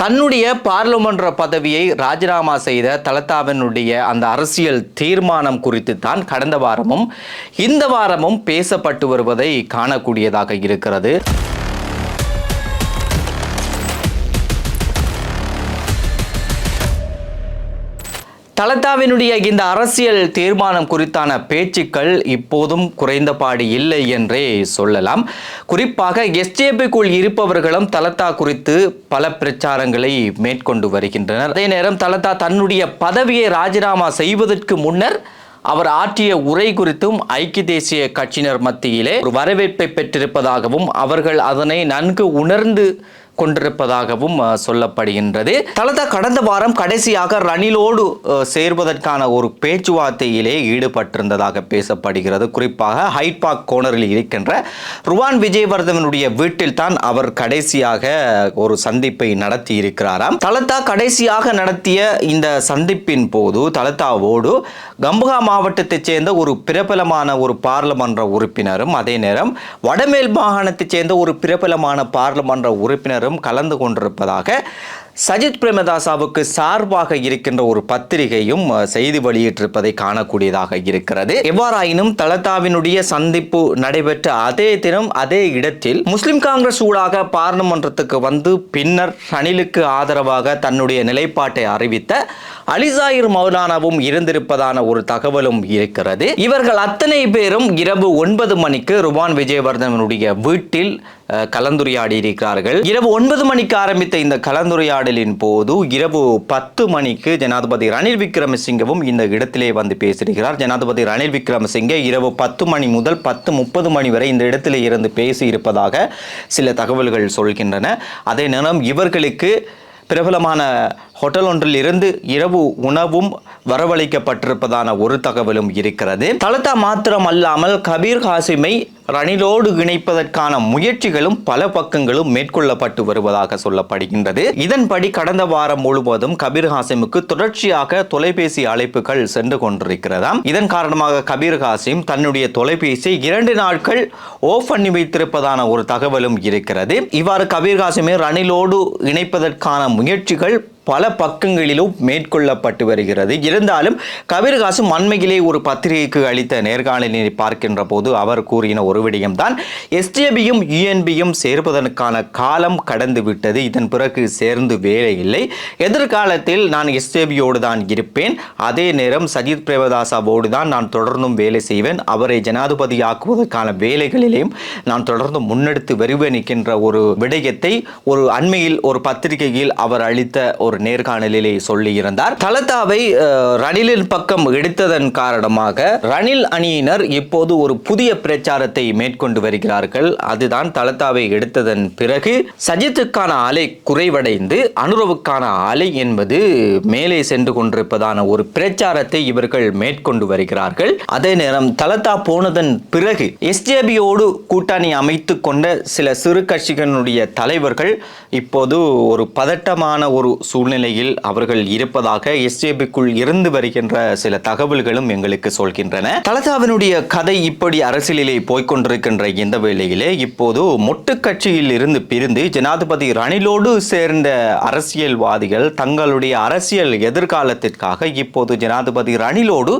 தன்னுடைய பார்லிமன்ற பதவியை ராஜினாமா செய்த தலதாவினுடைய அந்த அரசியல் தீர்மானம் குறித்து தான் கடந்த வாரமும் இந்த வாரமும் பேசப்பட்டு வருவதை காணக்கூடியதாக இருக்கிறது. தலதாவினுடைய இந்த அரசியல் தீர்மானம் குறித்தான பேச்சுக்கள் இப்போதும் குறைந்தபாடு இல்லை என்றே சொல்லலாம். குறிப்பாக எஸ்ஜேபிக்குள் இருப்பவர்களும் தலதா குறித்து பல பிரச்சாரங்களை மேற்கொண்டு வருகின்றனர். அதே நேரம் தலதா தன்னுடைய பதவியை ராஜினாமா செய்வதற்கு முன்னர் அவர் ஆற்றிய உரை குறித்தும் ஐக்கிய தேசிய கட்சியினர் மத்தியிலே ஒரு வரவேற்பை பெற்றிருப்பதாகவும் அவர்கள் அதனை நன்கு உணர்ந்து கொண்டிருப்பதாகவும் சொல்லப்படுகின்றது. தலதா கடந்த வாரம் கடைசியாக ரணிலோடு சேர்வதற்கான ஒரு பேச்சுவார்த்தையிலே ஈடுபட்டிருந்ததாக பேசப்படுகிறது. குறிப்பாக ஹைட்பாக் கோணரில் இருக்கின்ற ருவான் விஜயவர்தனுடைய வீட்டில் தான் அவர் கடைசியாக ஒரு சந்திப்பை நடத்தி இருக்கிறாராம் தலதா கடைசியாக நடத்திய இந்த சந்திப்பின் போது தலதாவோடு கம்புகா மாவட்டத்தைச் சேர்ந்த ஒரு பிரபலமான ஒரு பாராளுமன்ற உறுப்பினரும் அதே நேரம் வடமேல் மாகாணத்தைச் சேர்ந்த ஒரு பிரபலமான பாராளுமன்ற உறுப்பினரும் கலந்து கொண்டிருப்பதாக சஜித் பிரேமதாசாவுக்கு சார்பாக இருக்கின்ற ஒரு பத்திரிகையும் செய்தி வெளியிட்டிருப்பதை காணக்கூடியதாக இருக்கிறது. எவ்வாறாயினும் தலதாவினுடைய சந்திப்பு நடைபெற்ற அதே தினம் அதே இடத்தில் முஸ்லிம் காங்கிரஸ் ஊடாக பாராளுமன்றத்துக்கு வந்து பின்னர் ரணிலுக்கு ஆதரவாக தன்னுடைய நிலைப்பாட்டை அறிவித்த அலிசாயிர் மௌலானாவும் இருந்திருப்பதான ஒரு தகவலும் இருக்கிறது. இவர்கள் அத்தனை பேரும் இரவு ஒன்பது மணிக்கு ருவான் விஜயவர்தனுடைய வீட்டில் கலந்துரையாடி இருக்கிறார்கள். இரவு ஒன்பது மணிக்கு ஆரம்பித்த இந்த கலந்துரையாடலின் போது இரவு பத்து மணிக்கு ஜனாதிபதி ரணில் விக்ரமசிங்கவும் இந்த இடத்திலே வந்து பேசியிருக்கிறார் ஜனாதிபதி ரணில் விக்ரமசிங்கே இரவு பத்து மணி முதல் பத்து முப்பது மணி வரை இந்த இடத்திலே இருந்து பேசி இருப்பதாக சில தகவல்கள் சொல்கின்றன. அதே நேரம் இவர்களுக்கு பிரபலமான ஹோட்டல் ஒன்றில் இருந்து இரவு உணவும் வரவழைக்கப்பட்டிருப்பதான ஒரு தகவலும் இருக்கிறது. தலதா மாத்திரம் அல்லாமல் கபீர் ஹாசிமை ரணிலோடு இணைப்பதற்கான முயற்சிகளும் பல பக்கங்களும் மேற்கொள்ளப்பட்டு வருவதாக சொல்லப்படுகின்றது. இதன்படி கடந்த வாரம் முழுவதும் கபீர் ஹாசிமுக்கு தொடர்ச்சியாக தொலைபேசி அழைப்புகள் சென்று கொண்டிருக்கிறதாம். இதன் காரணமாக கபீர் ஹாசிம் தன்னுடைய தொலைபேசி இரண்டு நாட்கள் ஓஃப் பண்ணி வைத்திருப்பதான ஒரு தகவலும் இருக்கிறது. இவ்வாறு கபீர் ஹாசிமை ரணிலோடு இணைப்பதற்கான முயற்சிகள் பல பக்கங்களிலும் மேற்கொள்ளப்பட்டு வருகிறது. இருந்தாலும் கபீர்காசும் அண்மையிலே ஒரு பத்திரிகைக்கு அளித்த நேர்காணலினை பார்க்கின்ற போது அவர் கூறின ஒரு விடயம்தான் எஸ்டிபியும் யுஎன்பியும் சேர்ப்பதற்கான காலம் கடந்து விட்டது. இதன் பிறகு சேர்ந்து வேலை இல்லை. எதிர்காலத்தில் நான் எஸ்டிபியோடு தான் இருப்பேன். அதே நேரம் சஜித் பிரேமதாசாவோடு தான் நான் தொடர்ந்தும் வேலை செய்வேன். அவரை ஜனாதிபதியாக்குவதற்கான வேலைகளிலேயும் நான் தொடர்ந்து முன்னெடுத்து வருவேன் என்கின்ற ஒரு விடயத்தை ஒரு அண்மையில் ஒரு பத்திரிகையில் அவர் அளித்த ஒரு நேர்காணலிலே சொல்லியிருந்தார். தலதாவை ரணிலின் பக்கம் எடுத்ததன் காரணமாக ரணில் அணியினர் இப்போது ஒரு புதிய பிரச்சாரத்தை மேற்கொண்டு வருகிறார்கள். அதுதான் தலதாவை எடுத்ததன் பிறகு சஜித்துக்கான அலை குறைவடைந்து அனுரவுக்கான அலை என்பது மேலே சென்று கொண்டிருப்பதான ஒரு பிரச்சாரத்தை இவர்கள் மேற்கொண்டு வருகிறார்கள். அதே நேரம் தலதா போனதன் பிறகு எஸ்ஜேபியோடு கூட்டணி அமைத்து கொண்ட சில சிறு கட்சிகளுடைய தலைவர்கள் இப்போது ஒரு பதட்டமான ஒரு சூழ்நிலையில் அவர்கள் இருப்பதாக எஸ்ஜேபிக்குள் இருந்து வருகின்ற சில தகவல்களும் எங்களுக்கு சொல்கின்றன. தலதாவினுடைய கதை இப்படி அரசியலிலே போய்க்கொண்டிருக்கின்ற இந்த வேளையிலே இப்போது மொட்டு கட்சியில் இருந்து பிரிந்து ஜனாதிபதி ரணிலோடு சேர்ந்த அரசியல்வாதிகள் தங்களுடைய அரசியல் எதிர்காலத்திற்காக இப்போது ஜனாதிபதி ரணிலோடு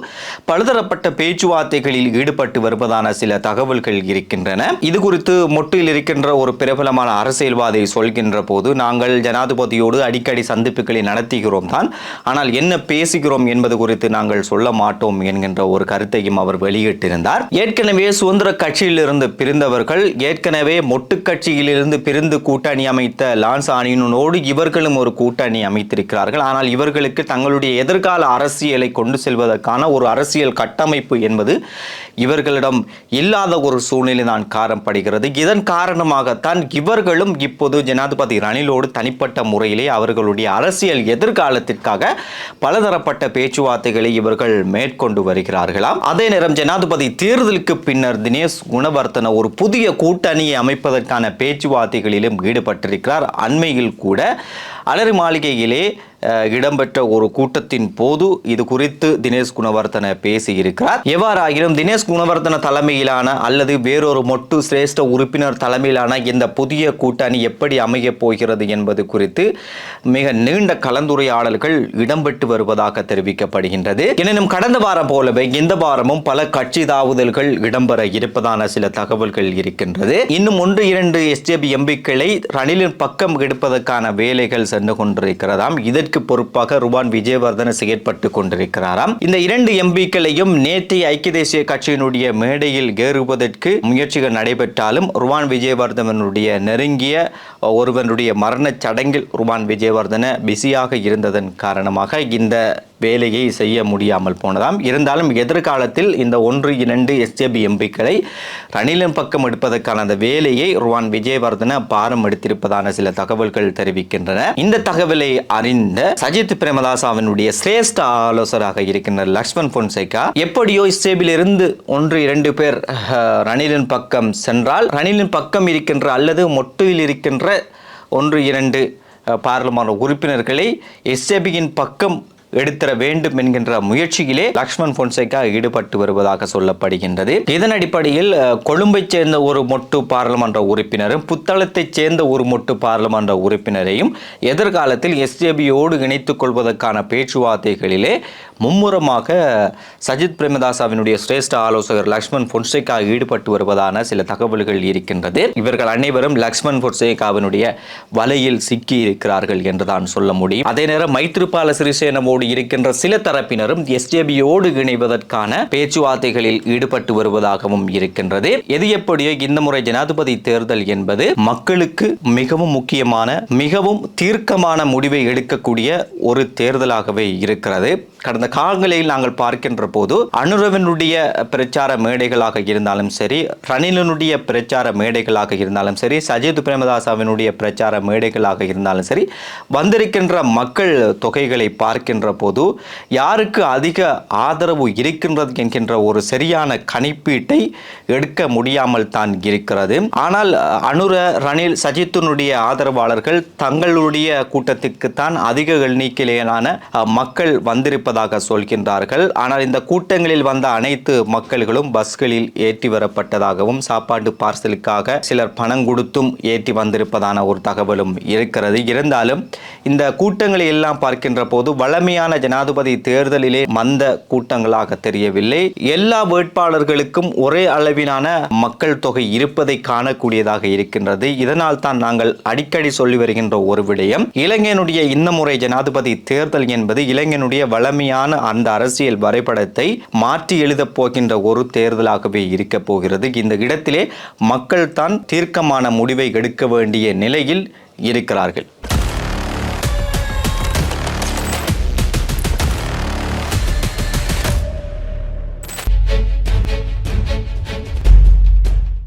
பலதரப்பட்ட பேச்சுவார்த்தைகளில் ஈடுபட்டு வருவதான சில தகவல்கள் இருக்கின்றன. இது குறித்து மொட்டில் இருக்கின்ற ஒரு பிரபலமான அரசியல்வாதி சொல்கின்ற போது நாங்கள் ஜனாதிபதியோடு அடிக்கடி சந்திப்புகளை நடத்துகிறோம் தான். ஆனால் என்ன பேசுகிறோம் என்பது குறித்து நாங்கள் சொல்ல மாட்டோம் என்கின்ற ஒரு கருத்தையும் அவர் வெளியிட்டிருந்தார். ஏற்கனவே சுதந்திர கட்சியிலிருந்து பிரிந்தவர்கள் ஏற்கனவே மொட்டு கட்சியிலிருந்து பிரிந்து கூட்டணி அமைத்த லான்ஸ் ஆனியனோடு இவர்களும் ஒரு கூட்டணி அமைத்திருக்கிறார்கள். ஆனால் இவர்களுக்கு தங்களுடைய எதிர்கால அரசியலை கொண்டு செல்வதற்கான ஒரு அரசியல் கட்டமைப்பு என்பது இவர்களிடம் இல்லாத ஒரு சூழ்நிலை தான் காரணப்படுகிறது இதன் காரணமாகத்தான் இவர்களும் இப்போது ஜனாதிபதி ரணிலோடு தனிப்பட்ட முறையிலே அவர்களுடைய அரசியல் எதிர்காலத்திற்காக பலதரப்பட்ட பேச்சுவார்த்தைகளை இவர்கள் மேற்கொண்டு வருகிறார்களாம். அதே நேரம் ஜனாதிபதி தேர்தலுக்கு பின்னர் தினேஷ் குணவர்த்தன ஒரு புதிய கூட்டணியை அமைப்பதற்கான பேச்சுவார்த்தைகளிலும் ஈடுபட்டிருக்கிறார். அண்மையில் கூட அலரி மாளிகையிலே இடம்பெற்ற ஒரு கூட்டத்தின் போது இது குறித்து தினேஷ் குணவர்த்தன பேசியிருக்கிறார். எவ்வாறாயினும் தினேஷ் குணவர்த்தன தலைமையிலான அல்லது வேறொரு மொட்டு சிரேஷ்ட உறுப்பினர் தலைமையிலான இந்த புதிய கூட்டணி எப்படி அமையப் போகிறது என்பது குறித்து மிக நீண்ட கலந்துரையாடல்கள் இடம்பெற்று வருவதாக தெரிவிக்கப்படுகின்றது. எனினும் கடந்த வாரம் போலவே இந்த வாரமும் பல கட்சி தாவுதல்கள் இடம்பெற இருப்பதான சில தகவல்கள் இருக்கின்றது. இன்னும் ஒன்று இரண்டு எஸ்ஜேபி எம்பிக்களை ரணிலின் பக்கம் எடுப்பதற்கான வேலைகள் சென்று கொண்டிருக்கிறதாம். இதற்கு பொறுப்பாக ருவான் விஜயவர்தன செயற்பட்டு கொண்டிருக்கிறாராம். இந்த இரண்டு எம்பிக்களையும் நேற்றைய ஐக்கிய தேசிய கட்சியினுடைய மேடையில் ஏறுவதற்கு முயற்சிகள் நடைபெற்றாலும் ருவான் விஜயவர்தனனுடைய நெருங்கிய ஒருவனுடைய மரணச் சடங்கில் ருவான் விஜயவர்தன பிஸியாக இருந்ததன் காரணமாக இந்த வேலையை செய்ய முடியாமல் போனதாம். இருந்தாலும் எதிர்காலத்தில் இந்த ஒன்று இரண்டு எஸ்ஜேபி எம்பிக்களை ரணிலின் பக்கம் எடுப்பதற்கான அந்த வேலையை ருவான் விஜயவர்தன பாரம் எடுத்திருப்பதான சில தகவல்கள் தெரிவிக்கின்றன. இந்த தகவலை அறிந்த சஜித் பிரேமதாசாவினுடைய சிரேஷ்ட ஆலோசராக இருக்கின்ற லக்ஷ்மண் பொன்சேகா எப்படியோ இஸ்ரேபில் இருந்து ஒன்று இரண்டு பேர் ரணிலின் பக்கம் சென்றால் ரணிலின் பக்கம் இருக்கின்ற அல்லது மொட்டையில் இருக்கின்ற ஒன்று இரண்டு அஹ், பாராளுமன்ற உறுப்பினர்களை எஸ்ஏபியின் பக்கம் எடுத்தர வேண்டும் என்கின்ற முயற்சியிலே லக்ஷ்மண் பொன்சேகா ஈடுபட்டு வருவதாக சொல்லப்படுகின்றது. இதன் அடிப்படையில் கொழும்பை கொழும்பைச் சேர்ந்த ஒரு மொட்டு பாராளுமன்ற உறுப்பினரும் புத்தளத்தைச் சேர்ந்த ஒரு மொட்டு பாராளுமன்ற உறுப்பினரையும் எதிர்காலத்தில் எஸ்ஜேபியோடு இணைத்துக் கொள்வதற்கான பேச்சுவார்த்தைகளிலே மும்முரமாக சஜித் பிரேமதாசாவினுடைய சிரேஷ்ட ஆலோசகர் லக்ஷ்மண் பொன்சேகா ஈடுபட்டு வருவதான சில தகவல்கள் இருக்கின்றது. இவர்கள் அனைவரும் லக்ஷ்மண் பொன்சேகாவினுடைய வலையில் சிக்கி இருக்கிறார்கள் என்றுதான் சொல்ல முடியும். அதே நேரம் மைத்ரிபால சிறிசேனவோடு இருக்கின்ற சில தரப்பினரும் எஸ்ஜேபியோடு இணைவதற்கான பேச்சுவார்த்தைகளில் ஈடுபட்டு வருவதாகவும் இருக்கின்றது. எது எப்படியோ இந்த முறை ஜனாதிபதி தேர்தல் என்பது மக்களுக்கு மிகவும் முக்கியமான மிகவும் தீர்க்கமான முடிவை எடுக்கக்கூடிய ஒரு தேர்தலாகவே இருக்கிறது. கடந்த காலங்களில் நாங்கள் பார்க்கின்ற போது அனுரவனுடைய பிரச்சார மேடைகளாக இருந்தாலும் சரி ரணிலனுடைய பிரச்சார மேடைகளாக இருந்தாலும் சரி சஜித் பிரேமதாசாவினுடைய பிரச்சார மேடைகளாக இருந்தாலும் சரி வந்திருக்கின்ற மக்கள் தொகைகளை பார்க்கின்ற போது யாருக்கு அதிக ஆதரவு இருக்கின்றது என்கின்ற ஒரு சரியான கணிப்பீட்டை எடுக்க முடியாமல் தான் இருக்கிறது. ஆனால் அனுர ரணில் சஜித்தினுடைய ஆதரவாளர்கள் தங்களுடைய கூட்டத்திற்கு தான் அதிக எண்ணிக்கையிலான மக்கள் வந்திருப்பதாக சொல்கின்றார்கள். ஆனால் இந்த கூட்டங்களில் வந்த அனைத்து மக்கள்களும் பஸ்களில் ஏற்றி வரப்பட்டதாகவும் சாப்பாடு பார்சலுக்காக சிலர் பணம் கொடுத்தும் ஏற்றி வந்திருப்பதான ஒரு தகவலும் இருக்கிறது. இருந்தாலும் இந்த கூட்டங்களை எல்லாம் பார்க்கின்ற போது வளமையான ஜனாதிபதி தேர்தலிலே மந்த கூட்டங்களாக தெரியவில்லை. எல்லா வேட்பாளர்களுக்கும் ஒரே அளவிலான மக்கள் தொகை இருப்பதை காணக்கூடியதாக இருக்கின்றது. இதனால் தான் நாங்கள் அடிக்கடி சொல்லி வருகின்ற ஒரு விடயம். இளைஞனுடைய இந்த முறை ஜனாதிபதி தேர்தல் என்பது இளைஞனுடைய வளமையான அந்த அரசியல் வரைபடத்தை மாற்றி எழுதப் போகின்ற ஒரு தேர்தலாகவே இருக்க போகிறது. இந்த இடத்திலே மக்கள் தான் தீர்க்கமான முடிவை எடுக்க வேண்டிய நிலையில் இருக்கிறார்கள்.